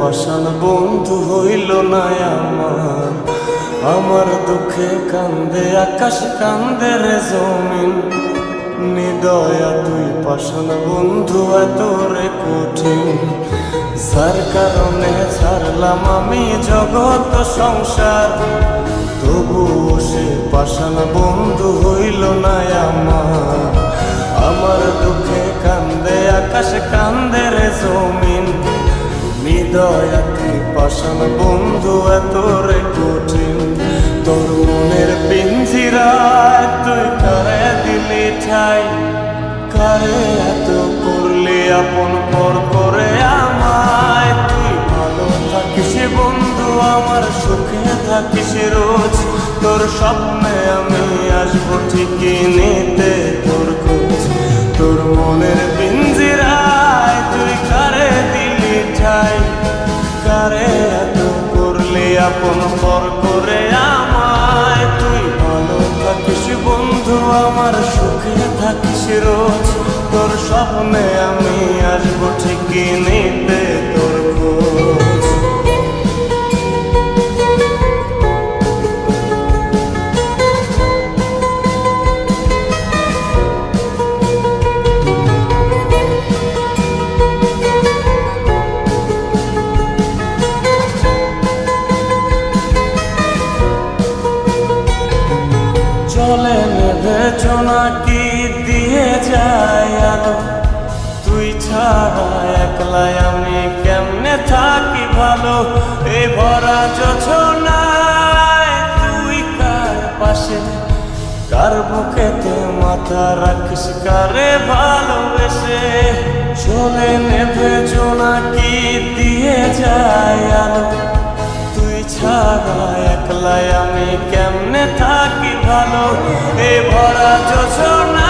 পাষাণ বন্ধু হইল না আমার। আমার দুঃখে কান্দে, আকাশ কান্দে রে জমিন। নিদয়া তুই পাষাণ বন্ধু এত রে কঠিন। যার কারণে ছাড়লাম আমি জগৎ সংসার। তবুও সে পাষাণ বন্ধু হইল না আমার। আমার দুঃখে কান্দে, আকাশ কান্দে রে জমিন হৃদয়াতে পাষাণ বন্ধু এত রে কঠিন। তোর মনের পিঞ্জিরায় তুই কারে দিলি ঠাই? কারে এত করলি আপন পর করে আমায়? তুই ভালো থাকিস বন্ধু, আমার সুখে থাকিস রোজ। তোর স্বপ্নে আমি আসব ঠিকই নিতে তোর খোঁজ। তোর মনের থাকিস রোজ তোর স্বপ্নে আমি আসব ঠিকই নিতে তোর চলে নেবে কি দিয়ে যায় আলো। তুই ছাড়া একলাই আমি কেমনে থাকি ভালো? এ ভরা যোছনায় তুই কার পাশে? কার বুকেতে মাথা রাখিস, কারে ভালোবেসে? চলে নেবে কি দিয়ে যায় আলো। তুই ছাড়া একলাই আমি কেমনে থাকি ভালো? এ ভরা যোজনায় তুই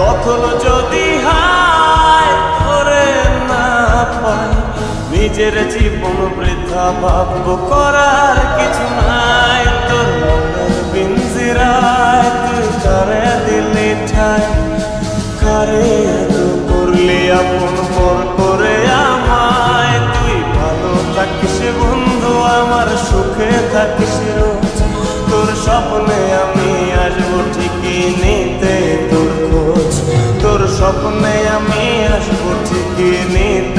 তখন যদি হায় তোরে না পাই নিজের জীবন বৃথা ভাব্য করার কিছু নাই। তোর মনের বিনজিরায় তুই কারে দিলি ঠাই কারে এত করলি আপন পর করে আমায়? তুই ভালো থাকিস বন্ধু, আমার সুখে থাকিস তোর স্বপ্নে আমি আসব ঠিকই নিতে